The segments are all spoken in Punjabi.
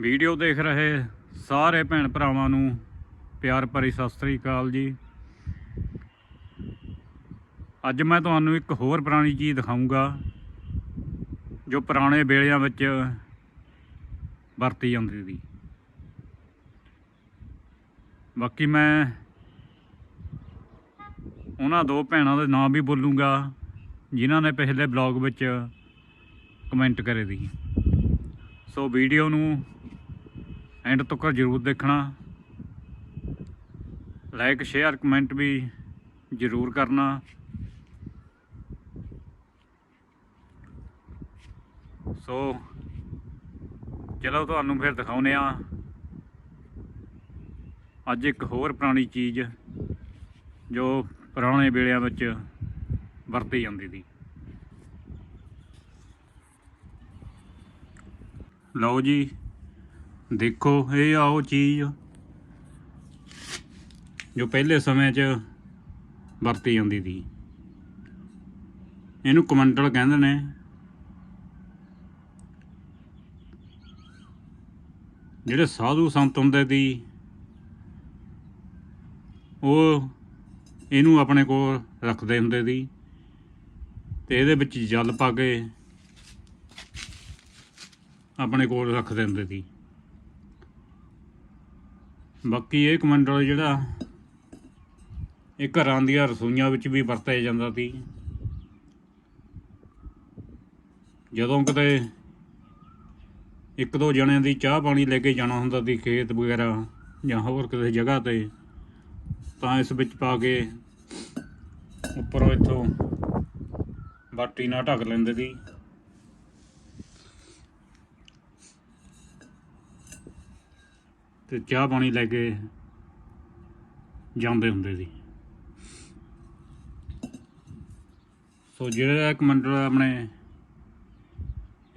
ਵੀਡੀਓ ਦੇਖ ਰਹੇ ਸਾਰੇ ਭੈਣ ਭਰਾਵਾਂ ਨੂੰ ਪਿਆਰ ਭਰੀ ਸਤਿ ਸ੍ਰੀ ਅਕਾਲ ਜੀ। ਅੱਜ ਮੈਂ ਤੁਹਾਨੂੰ ਇੱਕ ਹੋਰ ਪੁਰਾਣੀ ਚੀਜ਼ ਦਿਖਾਊਂਗਾ, ਜੋ ਪੁਰਾਣੇ ਵੇਲਿਆਂ ਵਿੱਚ ਵਰਤੀ ਜਾਂਦੀ ਸੀ। ਬਾਕੀ ਮੈਂ ਉਹਨਾਂ ਦੋ ਭੈਣਾਂ ਦੇ ਨਾਮ ਵੀ ਬੋਲੂੰਗਾ, ਜਿਨ੍ਹਾਂ ਨੇ ਪਿਛਲੇ ਬਲੌਗ ਵਿੱਚ ਕਮੈਂਟ ਕਰੇ ਸੀ। ਸੋ ਵੀਡੀਓ ਨੂੰ ਐਂਡ ਤੱਕ ਜ਼ਰੂਰ ਦੇਖਣਾ। ਲਾਈਕ ਸ਼ੇਅਰ ਕਮੈਂਟ ਵੀ ਜ਼ਰੂਰ ਕਰਨਾ। ਸੋ ਚਲੋ ਤੁਹਾਨੂੰ ਫਿਰ ਦਿਖਾਉਨੇ ਆ ਅੱਜ ਇੱਕ ਹੋਰ ਪੁਰਾਣੀ ਚੀਜ਼ ਜੋ ਪੁਰਾਣੇ ਵੇਲਿਆਂ ਵਿੱਚ ਵਰਤੀ ਜਾਂਦੀ ਸੀ। ਲਓ ਜੀ। ਦੇਖੋ, ਇਹ ਆ ਉਹ ਚੀਜ਼ ਜੋ ਪਹਿਲੇ ਸਮੇਂ 'ਚ ਵਰਤੀ ਜਾਂਦੀ ਸੀ। ਇਹਨੂੰ ਕਮੰਡਲ ਕਹਿੰਦੇ ਨੇ। ਜਿਹੜੇ ਸਾਧੂ ਸੰਤ ਹੁੰਦੇ ਸੀ, ਉਹ ਇਹਨੂੰ ਆਪਣੇ ਕੋਲ ਰੱਖਦੇ ਹੁੰਦੇ ਸੀ ਤੇ ਇਹਦੇ ਵਿੱਚ ਜਲ ਪਾ ਕੇ ਆਪਣੇ ਕੋਲ ਰੱਖਦੇ ਹੁੰਦੇ ਸੀ। ਬਾਕੀ ਇਹ ਕਮੰਡਲ ਜਿਹੜਾ ਇਹ ਘਰਾਂ ਦੀਆਂ ਰਸੋਈਆਂ ਵਿੱਚ ਵੀ ਵਰਤਿਆ ਜਾਂਦਾ ਸੀ। ਜਦੋਂ ਕਿਤੇ ਇੱਕ ਦੋ ਜਣਿਆਂ ਦੀ ਚਾਹ ਪਾਣੀ ਲੈ ਕੇ ਜਾਣਾ ਹੁੰਦਾ ਸੀ ਖੇਤ ਵਗੈਰਾ ਜਾਂ ਹੋਰ ਕਿਸੇ ਜਗ੍ਹਾ ਤੇ, ਤਾਂ ਇਸ ਵਿੱਚ ਪਾ ਕੇ ਉੱਪਰੋਂ ਇੱਥੋਂ ਬਾਟੀ ਨਾਲ ਢੱਕ ਲੈਂਦੇ ਸੀ। ਤੇ ਚਾਹ ਪਾਣੀ ਲੈ ਕੇ ਜਾਂਦੇ ਹੁੰਦੇ ਸੀ। ਸੋ ਜਿਹੜਾ ਇੱਕ ਮੰਡਲ ਆਪਣੇ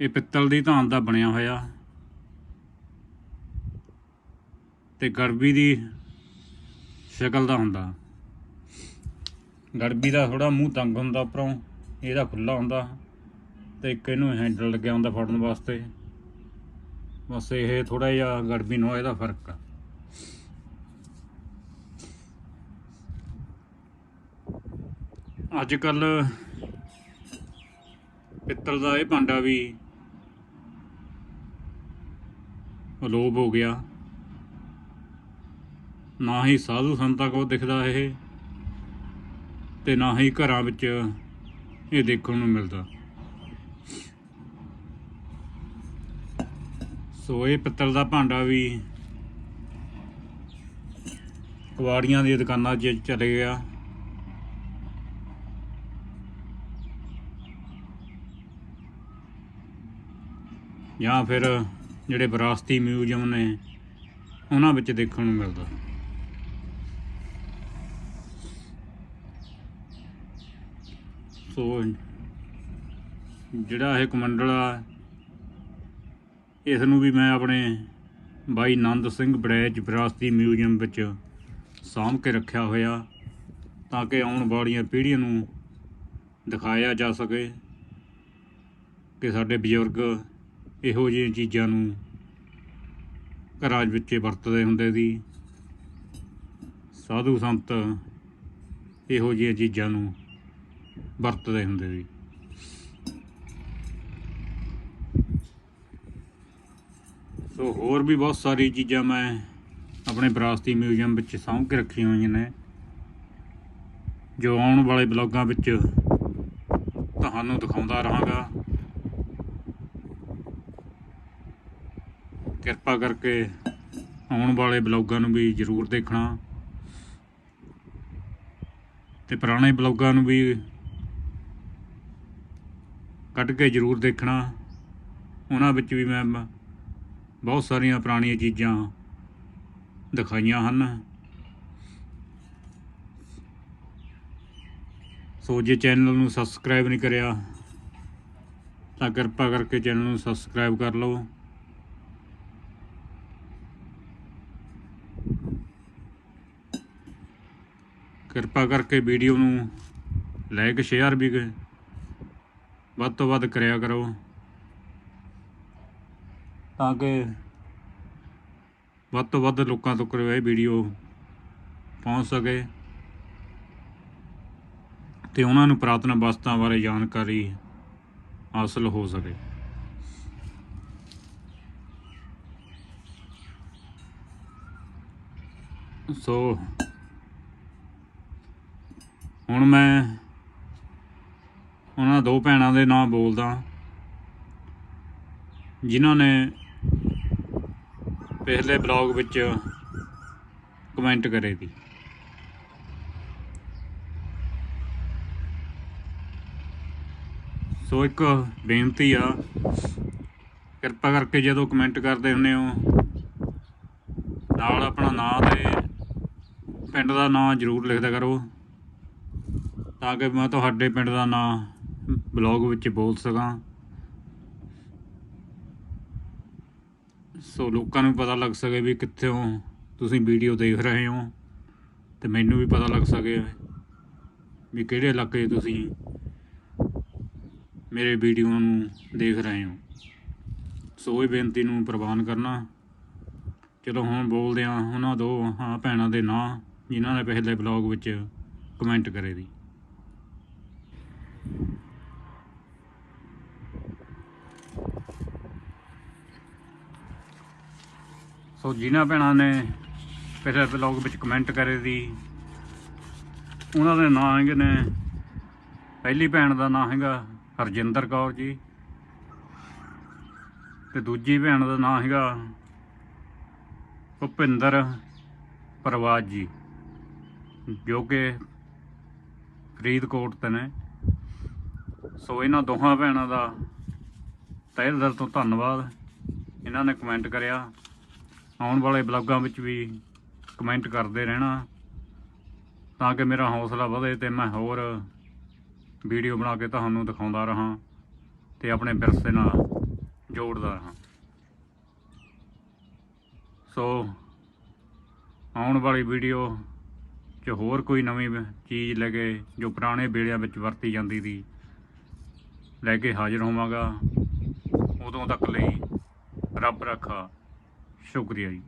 ਇਹ ਪਿੱਤਲ ਦੀ ਧਾਨ ਦਾ ਬਣਿਆ ਹੋਇਆ ਤੇ ਗੜਬੀ ਦੀ ਸ਼ਕਲ ਦਾ ਹੁੰਦਾ। ਗੜਬੀ ਦਾ ਥੋੜਾ ਮੂੰਹ ਤੰਗ ਹੁੰਦਾ, ਉੱਪਰੋਂ ਇਹਦਾ ਖੁੱਲਾ ਹੁੰਦਾ ਤੇ ਇੱਕ ਇਹਨੂੰ ਹੈਂਡਲ ਲੱਗਿਆ ਹੁੰਦਾ ਫੜਨ ਵਾਸਤੇ। ਬਸ ਇਹ ਥੋੜਾ ਜਿਹਾ ਗੜਬੀ ਨੂੰ ਇਹਦਾ ਫ਼ਰਕ ਆ। ਅੱਜ ਕੱਲ ਪਿੱਤਲ ਦਾ ਇਹ ਭਾਂਡਾ ਵੀ ਅਲੋਪ ਹੋ ਗਿਆ। ਨਾ ਹੀ ਸਾਧੂ ਸੰਤਾਂ ਕੋਲ ਦਿਖਦਾ ਇਹ, ਤੇ ਨਾ ਹੀ ਘਰਾਂ ਵਿੱਚ ਇਹ ਦੇਖਣ ਨੂੰ ਮਿਲਦਾ। ਸੋ ਇਹ ਪਿੱਤਲ ਦਾ ਭਾਂਡਾ ਵੀ ਕਵਾੜੀਆਂ ਦੀਆਂ ਦੁਕਾਨਾਂ 'ਚ ਚਲੇ ਗਿਆ। ਜਾਂ ਫਿਰ ਜਿਹੜੇ ਵਿਰਾਸਤੀ ਮਿਊਜ਼ੀਅਮ ਨੇ, ਉਹਨਾਂ ਵਿੱਚ ਦੇਖਣ ਨੂੰ ਮਿਲਦਾ। ਸੋ ਜਿਹੜਾ ਇਹ ਕਮੰਡਲ ਆ ਇਸ ਨੂੰ ਵੀ ਮੈਂ ਆਪਣੇ ਬਾਈ ਨੰਦ ਸਿੰਘ ਬੜੈਚ ਵਿਰਾਸਤੀ ਮਿਊਜ਼ੀਅਮ ਵਿੱਚ ਸਾਂਭ ਕੇ ਰੱਖਿਆ ਹੋਇਆ, ਤਾਂ ਕਿ ਆਉਣ ਵਾਲੀਆਂ ਪੀੜ੍ਹੀਆਂ ਨੂੰ ਦਿਖਾਇਆ ਜਾ ਸਕੇ ਕਿ ਸਾਡੇ ਬਜ਼ੁਰਗ ਇਹੋ ਜਿਹੀਆਂ ਚੀਜ਼ਾਂ ਨੂੰ ਘਰਾਂ ਵਿੱਚ ਵਰਤਦੇ ਹੁੰਦੇ ਸੀ। ਸਾਧੂ ਸੰਤ ਇਹੋ ਜਿਹੀਆਂ ਚੀਜ਼ਾਂ ਨੂੰ ਵਰਤਦੇ ਹੁੰਦੇ ਸੀ। ਸੋ ਹੋਰ ਵੀ ਬਹੁਤ ਸਾਰੀ ਚੀਜ਼ਾਂ ਮੈਂ ਆਪਣੇ ਵਿਰਾਸਤੀ ਮਿਊਜ਼ੀਅਮ ਵਿੱਚ ਸਾਂਭ ਕੇ ਰੱਖੀਆਂ ਹੋਈਆਂ ਨੇ। ਜੋ ਆਉਣ ਵਾਲੇ ਬਲੌਗਾਂ ਵਿੱਚ ਤੁਹਾਨੂੰ ਦਿਖਾਉਂਦਾ ਰਹਾਂਗਾ। ਕਿਰਪਾ ਕਰਕੇ ਆਉਣ ਵਾਲੇ ਬਲੌਗਾਂ ਨੂੰ ਵੀ ਜ਼ਰੂਰ ਦੇਖਣਾ। ਤੇ ਪੁਰਾਣੇ ਬਲੌਗਾਂ ਨੂੰ ਵੀ ਕੱਢ ਕੇ ਜ਼ਰੂਰ ਦੇਖਣਾ। ਉਹਨਾਂ ਵਿੱਚ ਵੀ ਮੈਂ ਬਹੁਤ ਸਾਰੀਆਂ ਪੁਰਾਣੀਆਂ ਚੀਜ਼ਾਂ ਦਿਖਾਈਆਂ ਹਨ। ਸੋ ਜੇ ਚੈਨਲ ਨੂੰ ਸਬਸਕ੍ਰਾਈਬ ਨਹੀਂ ਕਰਿਆ, ਤਾਂ ਕਿਰਪਾ ਕਰਕੇ ਚੈਨਲ ਨੂੰ ਸਬਸਕ੍ਰਾਈਬ ਕਰ ਲਓ। ਕਿਰਪਾ ਕਰਕੇ ਵੀਡੀਓ ਨੂੰ ਲਾਈਕ, ਸ਼ੇਅਰ ਵੀ ਵੱਧ ਤੋਂ ਵੱਧ ਕਰਿਆ ਕਰੋ। ਤਾਂ ਕਿ ਵੱਧ ਤੋਂ ਵੱਧ ਲੋਕਾਂ ਤੱਕ ਇਹ ਵੀਡੀਓ ਪਹੁੰਚ ਸਕੇ ਤੇ ਉਹਨਾਂ ਨੂੰ ਪ੍ਰਾਤਨ ਵਸਤਾਂ ਬਾਰੇ ਜਾਣਕਾਰੀ ਹਾਸਲ ਹੋ ਸਕੇ। ਸੋ ਹੁਣ ਮੈਂ ਉਹਨਾਂ ਦੋ ਭੈਣਾਂ ਦੇ ਨਾਮ ਬੋਲਦਾ, ਜਿਨ੍ਹਾਂ ਨੇ ਪਿਛਲੇ ਬਲੌਗ ਵਿੱਚ ਕਮੈਂਟ ਕਰੇ ਸੀ। ਸੋ ਇੱਕ ਬੇਨਤੀ ਆ, ਕਿਰਪਾ ਕਰਕੇ ਜਦੋਂ ਕਮੈਂਟ ਕਰਦੇ ਹੁੰਦੇ ਹੋ, ਨਾਲ ਆਪਣਾ ਨਾਮ ਤੇ ਪਿੰਡ ਦਾ ਨਾਮ ਜ਼ਰੂਰ ਲਿਖਦਾ ਕਰੋ, ਤਾਂ ਕਿ ਮੈਂ ਤੁਹਾਡੇ ਪਿੰਡ ਦਾ ਨਾਮ ਬਲੌਗ ਵਿੱਚ ਬੋਲ ਸਕਾਂ। ਸੋ ਲੋਕਾਂ ਨੂੰ ਪਤਾ ਲੱਗ ਸਕੇ ਵੀ ਕਿੱਥੋਂ ਤੁਸੀਂ ਵੀਡੀਓ ਦੇਖ ਰਹੇ ਹੋ ਤੇ ਮੈਨੂੰ ਵੀ ਪਤਾ ਲੱਗ ਸਕੇ ਵੀ ਕਿਹੜੇ ਇਲਾਕੇ ਤੁਸੀਂ ਮੇਰੇ ਵੀਡੀਓ ਨੂੰ ਦੇਖ ਰਹੇ ਹੋ। ਸੋ ਇਹ ਬੇਨਤੀ ਨੂੰ ਪ੍ਰਵਾਨ ਕਰਨਾ। ਚਲੋ ਹੁਣ ਬੋਲਦੇ ਹਾਂ ਉਹਨਾਂ ਦੋ ਹਾਂ ਭੈਣਾਂ ਦੇ ਨਾਂ ਜਿਨ੍ਹਾਂ ਨੇ ਪਹਿਲੇ ਬਲੌਗ ਵਿੱਚ ਕਮੈਂਟ ਕਰੇ ਦੀ ਸੋ ਜਿਨ੍ਹਾਂ ਭੈਣਾਂ ਨੇ ਪਿਛਲੇ ਬਲੌਗ ਵਿੱਚ ਕਮੈਂਟ ਕਰੇ ਦੀ ਉਹਨਾਂ ਦੇ ਨਾਂ ਹੈਗੇ ਨੇ। ਪਹਿਲੀ ਭੈਣ ਦਾ ਨਾਂ ਹੈਗਾ ਹਰਜਿੰਦਰ ਕੌਰ ਜੀ। ਤੇ ਦੂਜੀ ਭੈਣ ਦਾ ਨਾਂ ਹੈਗਾ ਭੁਪਿੰਦਰ ਪਰਵਾਜ਼ ਜੀ, ਜੋ ਕਿ ਫਰੀਦਕੋਟ ਤੇ ਨੇ। ਸੋ ਇਹਨਾਂ ਦੋਹਾਂ ਭੈਣਾਂ ਦਾ ਤਹਿ ਦਿਲ ਤੋਂ ਧੰਨਵਾਦ। ਇਹਨਾਂ ਨੇ ਕਮੈਂਟ ਕਰਿਆ। ਆਉਣ ਵਾਲੇ ਬਲੌਗਾਂ ਵਿੱਚ ਵੀ ਕਮੈਂਟ ਕਰਦੇ ਰਹਿਣਾ। ਤਾਂ ਕਿ ਮੇਰਾ ਹੌਸਲਾ ਵਧੇ ਤੇ ਮੈਂ ਹੋਰ ਵੀਡੀਓ ਬਣਾ ਕੇ ਤੁਹਾਨੂੰ ਦਿਖਾਉਂਦਾ ਰਹਾਂ ਤੇ ਆਪਣੇ ਵਿਰਸੇ ਨਾਲ ਜੋੜਦਾ ਰਹਾਂ। ਸੋ ਆਉਣ ਵਾਲੀ ਵੀਡੀਓ 'ਚ ਹੋਰ ਕੋਈ ਨਵੀਂ ਚੀਜ਼ ਲੈ ਕੇ ਜੋ ਪੁਰਾਣੇ ਵੇਲਿਆਂ ਵਿੱਚ ਵਰਤੀ ਜਾਂਦੀ ਸੀ, ਲੈ ਕੇ ਹਾਜ਼ਰ ਹੋਵਾਂਗਾ। ਉਦੋਂ ਤੱਕ ਲਈ ਰੱਬ ਰੱਖਾ। ਸ਼ੁਕਰੀਆ ਜੀ